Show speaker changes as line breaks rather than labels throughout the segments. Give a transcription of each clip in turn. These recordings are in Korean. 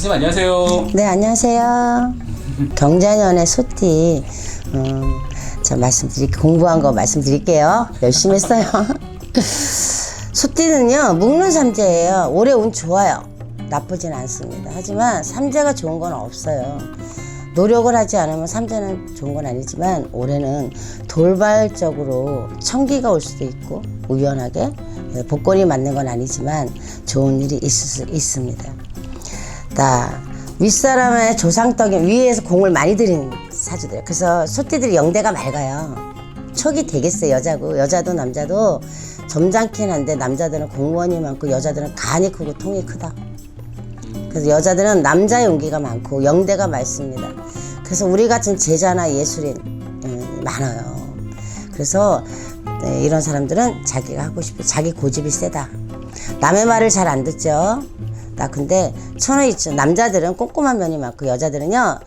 선생님 안녕하세요.
네, 안녕하세요. 경자년의 소띠. 음, 저 말씀드릴, 공부한 거 말씀드릴게요. 열심히 했어요. 소띠는요, 묵는 삼재예요. 올해 운 좋아요. 나쁘진 않습니다. 하지만 삼재가 좋은 건 없어요. 노력을 하지 않으면 삼재는 좋은 건 아니지만 올해는 돌발적으로 청기가 올 수도 있고 우연하게 예, 복권이 맞는 건 아니지만 좋은 일이 있을 수 있습니다. 다 윗사람의 조상떡이 위에서 공을 많이 들인 사주들. 그래서 소띠들이 영대가 맑아요. 촉이 되겠어요, 여자고. 여자도 남자도 점잖긴 한데 남자들은 공무원이 많고 여자들은 간이 크고 통이 크다. 그래서 여자들은 남자 용기가 많고 영대가 많습니다. 그래서 우리 같은 제자나 예술인 음, 많아요. 그래서 네, 이런 사람들은 자기가 하고 싶어 자기 고집이 세다. 남의 말을 잘 안 듣죠. 나 근데 천하 있죠. 남자들은 꼼꼼한 면이 많고 여자들은요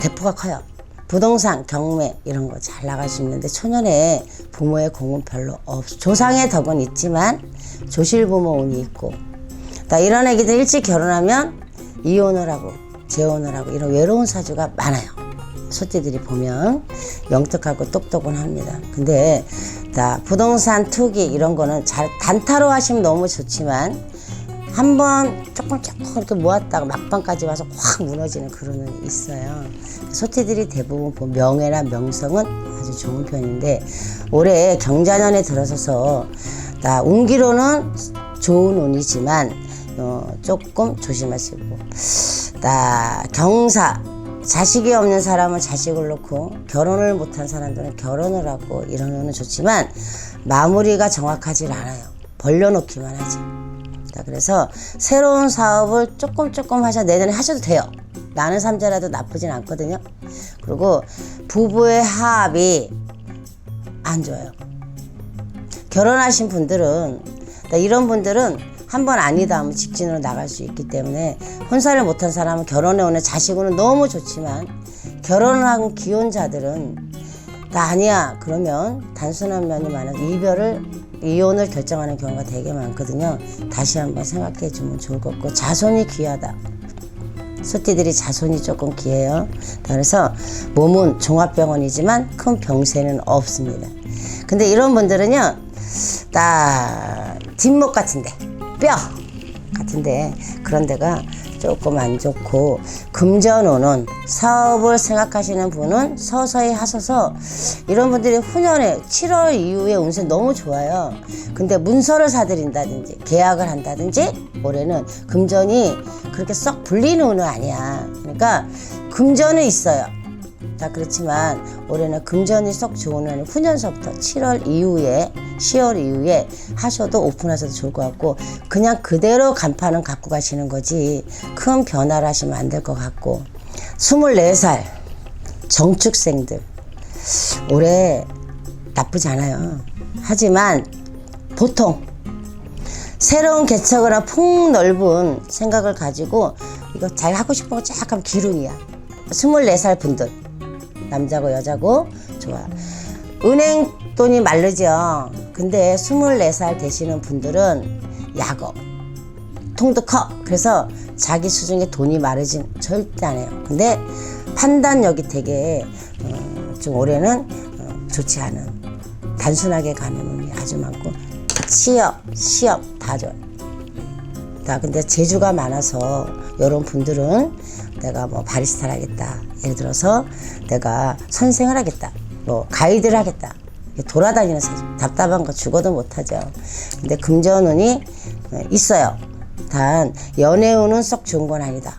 대포가 커요. 부동산, 경매 이런 거 잘 나갈 수 있는데 초년에 부모의 공은 별로 없. 조상의 덕은 있지만 조실부모 운이 있고 나 이런 애기들 일찍 결혼하면 이혼을 하고 재혼을 하고 이런 외로운 사주가 많아요. 소띠들이 보면 영특하고 똑똑은 합니다. 근데 나 부동산 투기 이런 거는 잘 단타로 하시면 너무 좋지만 한 번 조금 조금 이렇게 모았다가 막판까지 와서 확 무너지는 그런 는 있어요. 소띠들이 대부분 보- 명예나 명성은 아주 좋은 편인데 올해 경자년에 들어서서 나 운기로는 좋은 운이지만 어, 조금 조심하시고 나 경사 자식이 없는 사람은 자식을 놓고 결혼을 못한 사람들은 결혼을 하고 이런 거는 좋지만 마무리가 정확하지 않아요. 벌려놓기만 하지. 자, 그래서 새로운 사업을 조금 조금 하셔 내년에 하셔도 돼요. 나는 삼자라도 나쁘진 않거든요. 그리고 부부의 합이 안 좋아요. 결혼하신 분들은 나 이런 분들은 한 번 아니다 하면 직진으로 나갈 수 있기 때문에 혼사를 못한 사람은 결혼해 오는 자식으로는 너무 좋지만 결혼을 한 기혼자들은 나 아니야 그러면 단순한 면이 많아 이별을 이혼을 결정하는 경우가 되게 많거든요 다시 한번 생각해 주면 좋을 것 같고 자손이 귀하다 소띠들이 자손이 조금 귀해요. 그래서 몸은 종합병원이지만 큰 병세는 없습니다. 근데 이런 분들은요, 딱 뒷목 같은데, 뼈 같은데 그런 데가 조금 안 좋고 금전운은 사업을 생각하시는 분은 서서히 하셔서 이런 분들이 후년에 7월 이후에 운세 너무 좋아요. 근데 문서를 사들인다든지 계약을 한다든지 올해는 금전이 그렇게 썩 불리는 운은 아니야. 그러니까 금전은 있어요. 자 그렇지만 올해는 금전이 썩 좋은 운은 후년서부터 7월 이후에 10월 이후에 하셔도 오픈하셔도 좋을 것 같고 그냥 그대로 간판은 갖고 가시는 거지 큰 변화를 하시면 안 될 것 같고 24살 정축생들 올해 나쁘지 않아요. 하지만 보통 새로운 개척을 한 폭넓은 생각을 가지고 이거 잘 하고 싶은 거 쫙 하면 기룬이야. 24살 분들 남자고 여자고 좋아. 은행 돈이 마르죠. 근데 24살 되시는 분들은 약업 통도 커. 그래서 자기 수중에 돈이 마르진 절대 안 해요. 근데 판단력이 되게 어, 좀 올해는 어, 좋지 않은 단순하게 가는 운이 아주 많고 취업, 시업 다 좋아요. 다 근데 재주가 많아서 이런 분들은 내가 뭐 바리스타를 하겠다. 예를 들어서 내가 선생을 하겠다. 뭐 가이드를 하겠다. 돌아다니는 사주. 답답한 거 죽어도 못하죠. 근데 금전운이 어, 있어요. 단 연애운은 썩 좋은 건 아니다.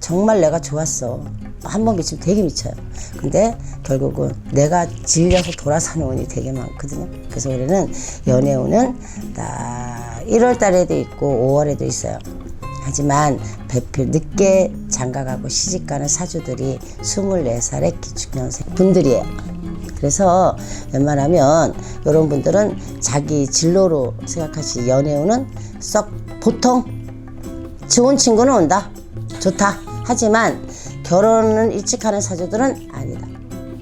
정말 내가 좋았어. 한 번 미치면 되게 미쳐요. 근데 결국은 내가 질려서 돌아서는 운이 되게 많거든요. 그래서 올해는 연애운은 다 1월 달에도 있고 5월에도 있어요. 하지만 배필 늦게 장가가고 시집가는 사주들이 24살의 기축년생 분들이에요. 그래서 웬만하면 이런 분들은 자기 진로로 생각하시 연애운은 썩 보통 좋은 친구는 온다. 좋다. 하지만 결혼은 일찍 하는 사주들은 아니다.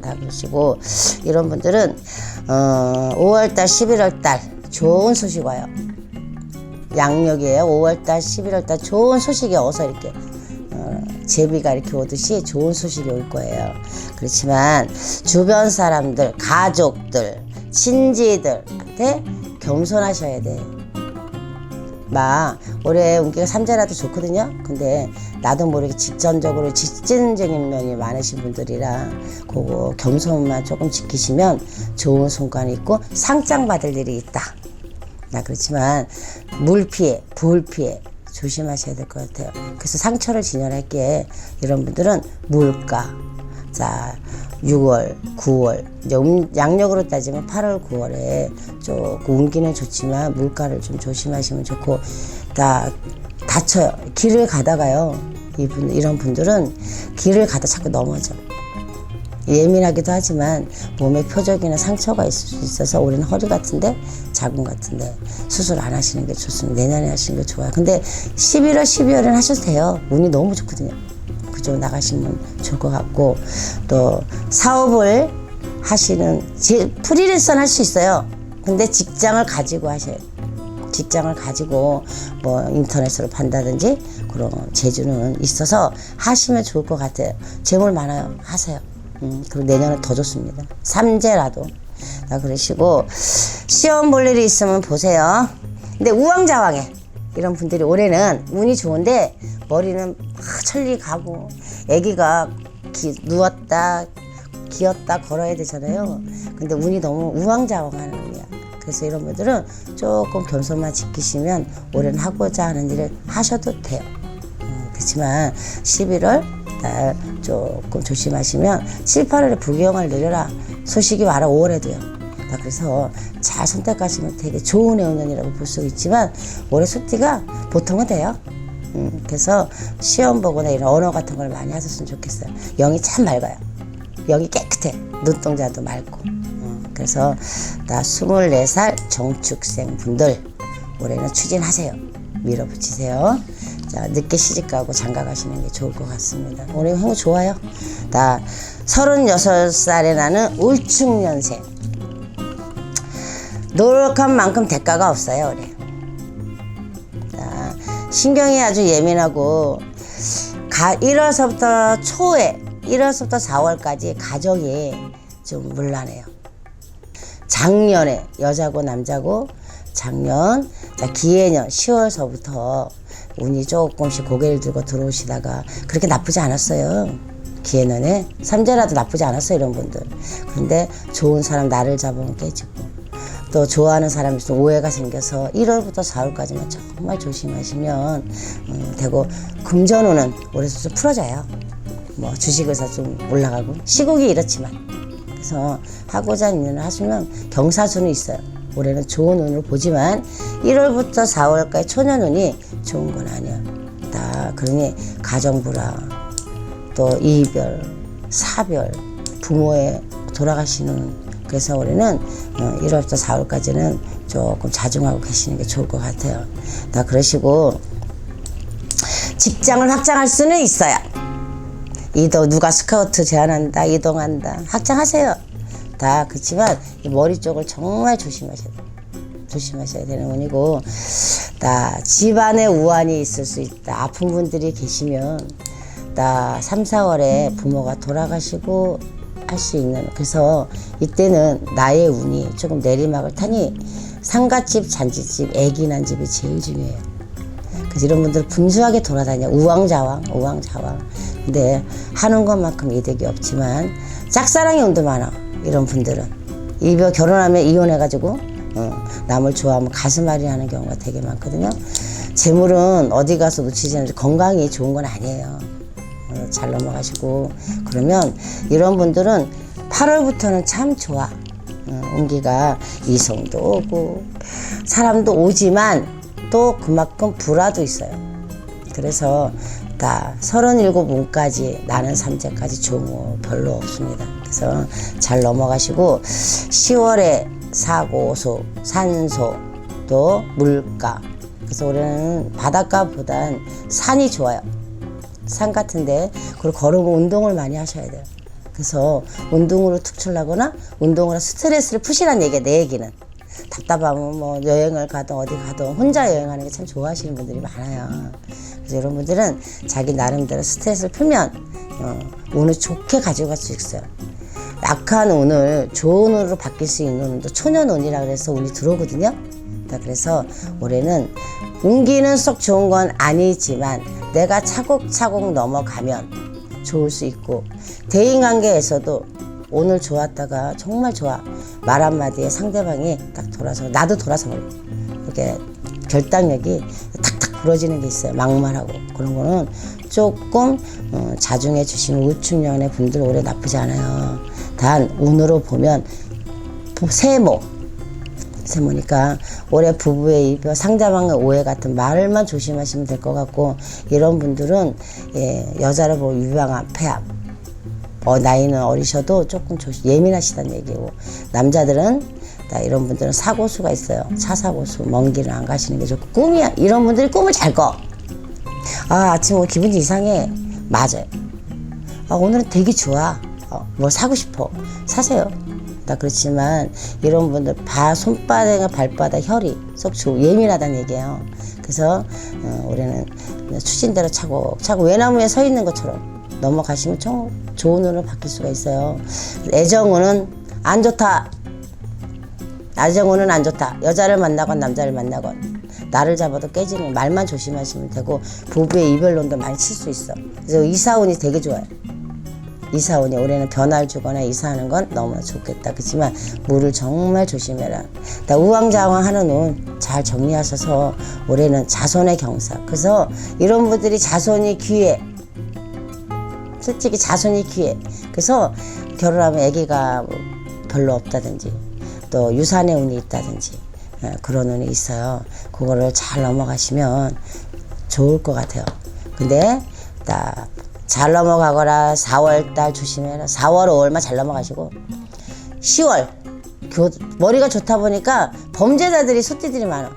다 그러시고 이런 분들은 어, 5월달, 11월달 좋은 소식 와요. 양력이에요. 5월달, 11월달 좋은 소식이 어서 이렇게 어, 제비가 이렇게 오듯이 좋은 소식이 올 거예요. 그렇지만 주변 사람들, 가족들, 친지들한테 겸손하셔야 돼. 막 올해 운기가 삼재라도 좋거든요. 근데 나도 모르게 직전적으로 직진적인 면이 많으신 분들이라 그거 겸손만 조금 지키시면 좋은 순간이 있고 상장 받을 일이 있다. 나 그렇지만 물 피해, 불 피해 조심하셔야 될 것 같아요. 그래서 상처를 진열할게 이런 분들은 물가. 자, 6월, 9월, 이제 음- 양력으로 따지면 8월, 9월에 조금 운기는 좋지만 물가를 좀 조심하시면 좋고, 다 다쳐요. 길을 가다가요. 이분 이런 분들은 길을 가다 자꾸 넘어져. 예민하기도 하지만 몸에 표적이나 상처가 있을 수 있어서 올해는 허리 같은데 자궁 같은데 수술 안 하시는 게 좋습니다. 내년에 하시는 게 좋아요. 근데 11월, 12월에는 하셔도 돼요. 운이 너무 좋거든요. 그쪽 나가시면 좋을 것 같고 또 사업을 하시는 지- 프리랜서는 할수 있어요. 근데 직장을 가지고 하셔야 돼요. 직장을 가지고 뭐 인터넷으로 판다든지 그런 재주는 있어서 하시면 좋을 것 같아요. 재물 많아요. 하세요. 음, 그리고 내년은 더 좋습니다. 삼재라도. 나 그러시고 시험 볼 일이 있으면 보세요. 근데 우왕좌왕해. 이런 분들이 올해는 운이 좋은데 머리는 막 천리 가고 아기가 기- 누웠다 기었다 걸어야 되잖아요. 근데 운이 너무 우왕좌왕하는 운이야. 그래서 이런 분들은 조금 겸손만 지키시면 올해는 하고자 하는 일을 하셔도 돼요. 음, 그렇지만 11월 달 조금 조심하시면 7, 8월에 부경을 늘려라 소식이 와라 5월에도요. 나 그래서 잘 선택하시면 되게 좋은 해운년이라고 볼 수 있지만 올해 소띠가 보통은 돼요. 음, 그래서 시험 보거나 이런 언어 같은 걸 많이 하셨으면 좋겠어요. 영이 참 맑아요. 영이 깨끗해. 눈동자도 맑고. 음, 그래서 나 24살 정축생 분들 올해는 추진하세요. 밀어붙이세요. 자, 늦게 시집 가고 장가 가시는 게 좋을 것 같습니다. 올해 행운 좋아요. 나 36살에 나는 울충년생. 노력한 만큼 대가가 없어요, 올해. 자, 신경이 아주 예민하고 가 1월서부터 초에 1월서부터 4월까지 가정이 좀 문란해요. 작년에 여자고 남자고 작년 자 기해년 10월서부터 운이 조금씩 고개를 들고 들어오시다가 그렇게 나쁘지 않았어요. 기해년에 삼재라도 나쁘지 않았어요 이런 분들. 그런데 좋은 사람 나를 잡으면 깨지고 또 좋아하는 사람이 있으면 오해가 생겨서 1월부터 4월까지만 정말 조심하시면 음, 되고 금전운은 올해서 좀 풀어져요. 뭐 주식에서 좀 올라가고 시국이 이렇지만 그래서 하고자 일을 하시면 경사수는 있어요. 올해는 좋은 운을 보지만 1월부터 4월까지 초년운이 좋은 건 아니야. 다 그러니 가정불화 또 이별, 사별, 부모의 돌아가시는 그래서 올해는 어, 1월부터 4월까지는 조금 자중하고 계시는 게 좋을 것 같아요. 다 그러시고 직장을 확장할 수는 있어요. 이동 누가 스카우트 제안한다 이동한다 확장하세요 다 그렇지만 이 머리 쪽을 정말 조심하셔야 돼요. 조심하셔야 되는 운이고 다 집안에 우환이 있을 수 있다. 아픈 분들이 계시면 다 3, 4월에 부모가 돌아가시고 할 수 있는 그래서 이때는 나의 운이 조금 내리막을 타니 상가집 잔치집 애기 난 집이 제일 중요해요. 그래서 이런 분들 분주하게 돌아다녀. 우왕좌왕 우왕좌왕. 근데 하는 것만큼 이득이 없지만 짝사랑의 운도 많아 이런 분들은. 이별 결혼하면 이혼해가지고 어, 남을 좋아하면 가슴앓이 하는 경우가 되게 많거든요. 재물은 어디 가서 놓치지 않는데 건강이 좋은 건 아니에요. 어, 잘 넘어가시고. 그러면 이런 분들은 8월부터는 참 좋아. 어, 운기가 이성도 오고 사람도 오지만 또 그만큼 불화도 있어요. 그래서 다 37문까지 나는 삼재까지 좋은 거 별로 없습니다. 그래서 잘 넘어가시고 10월에 사고소, 산소, 또 물가. 그래서 올해는 바닷가보단 산이 좋아요. 산 같은데 그리고 걸으면 운동을 많이 하셔야 돼요. 그래서 운동으로 특출나거나 운동으로 스트레스를 푸시란 얘기야 내 얘기는. 답답하면 뭐 여행을 가든 어디 가든 혼자 여행하는 게 참 좋아하시는 분들이 많아요. 그래서 이런 분들은 자기 나름대로 스트레스를 풀면 어, 운을 좋게 가지고 갈수 있어요. 약한 운을 좋은 운으로 바뀔 수 있는 운도 초년운이라 그래서 운이 들어오거든요. 자, 그래서 올해는 운기는 썩 좋은 건 아니지만 내가 차곡차곡 넘어가면 좋을 수 있고 대인관계에서도 오늘 좋았다가 정말 좋아 말 한마디에 상대방이 딱 돌아서 나도 돌아서 버려 이렇게 결단력이 탁탁 부러지는 게 있어요. 막말하고. 그런 거는 조금 어, 자중해 주시는 우충년의 분들 올해 나쁘지 않아요 단 운으로 보면 세모. 세모니까 올해 부부의 이별 상대방의 오해 같은 말만 조심하시면 될 것 같고 이런 분들은 예, 여자를 보고 유방암 폐암. 어, 나이는 어리셔도 조금 조심, 예민하시다는 얘기고. 남자들은 나 이런 분들은 사고수가 있어요. 차 사고수 먼 길을 안 가시는 게 좋고. 꿈이 이런 분들이 꿈을 잘꿔. 아 아침 오늘 기분이 이상해. 맞아요. 아, 오늘은 되게 좋아. 어, 뭘 사고 싶어. 사세요. 나 그렇지만 이런 분들 바 손바닥과 발바닥 혈이 썩 좋, 예민하다는 얘기예요. 그래서 어, 올해는 추진대로 차곡차곡 외나무에 서 있는 것처럼 넘어가시면 좀 좋은 운으로 바뀔 수가 있어요. 애정운은 안 좋다. 애정운은 안 좋다. 여자를 만나건 남자를 만나건 나를 잡아도 깨지는 말만 조심하시면 되고 부부의 이별론도 많이 칠 수 있어. 그래서 이사운이 되게 좋아요. 이사운이 올해는 변화를 주거나 이사하는 건 너무나 좋겠다. 그렇지만 물을 정말 조심해라. 나 우왕좌왕 하는 운 잘 정리하셔서 올해는 자손의 경사. 그래서 이런 분들이 자손이 귀해. 솔직히 자손이 귀해. 그래서 결혼하면 아기가 뭐 별로 없다든지 또 유산의 운이 있다든지 예, 그런 운이 있어요. 그거를 잘 넘어가시면 좋을 것 같아요. 근데 딱 잘 넘어가거라 4월 달 조심해라. 4월, 5월만 잘 넘어가시고 10월 교, 머리가 좋다 보니까 범죄자들이 소띠들이 많아.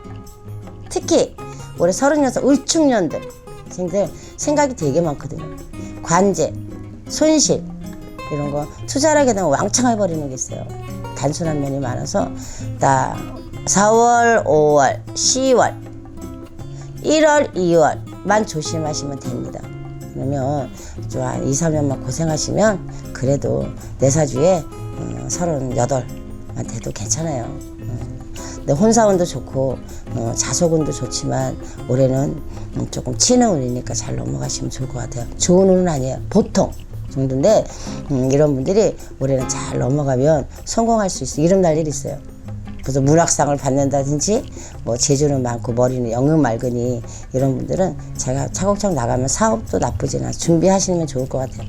특히 올해 36 을축년들 생들 생각이 되게 많거든요. 관제, 손실 이런 거 투자를 하게 되면 왕창 해버리는 게 있어요. 단순한 면이 많아서 딱 4월, 5월, 10월, 1월, 2월만 조심하시면 됩니다. 그러면 좀한 2, 3년만 고생하시면 그래도 내 사주에 어, 38만 돼도 괜찮아요. 어. 근데 혼사운도 좋고 어, 자석운도 좋지만 올해는 음, 조금 치는 운이니까 잘 넘어가시면 좋을 것 같아요. 좋은 운은 아니에요. 보통 정도인데 음, 이런 분들이 올해는 잘 넘어가면 성공할 수 있어요. 이름 날 일 있어요. 그래서 문학상을 받는다든지 뭐 재주는 많고 머리는 영영 맑으니 이런 분들은 제가 차곡차곡 나가면 사업도 나쁘진 않아 준비하시면 좋을 것 같아요.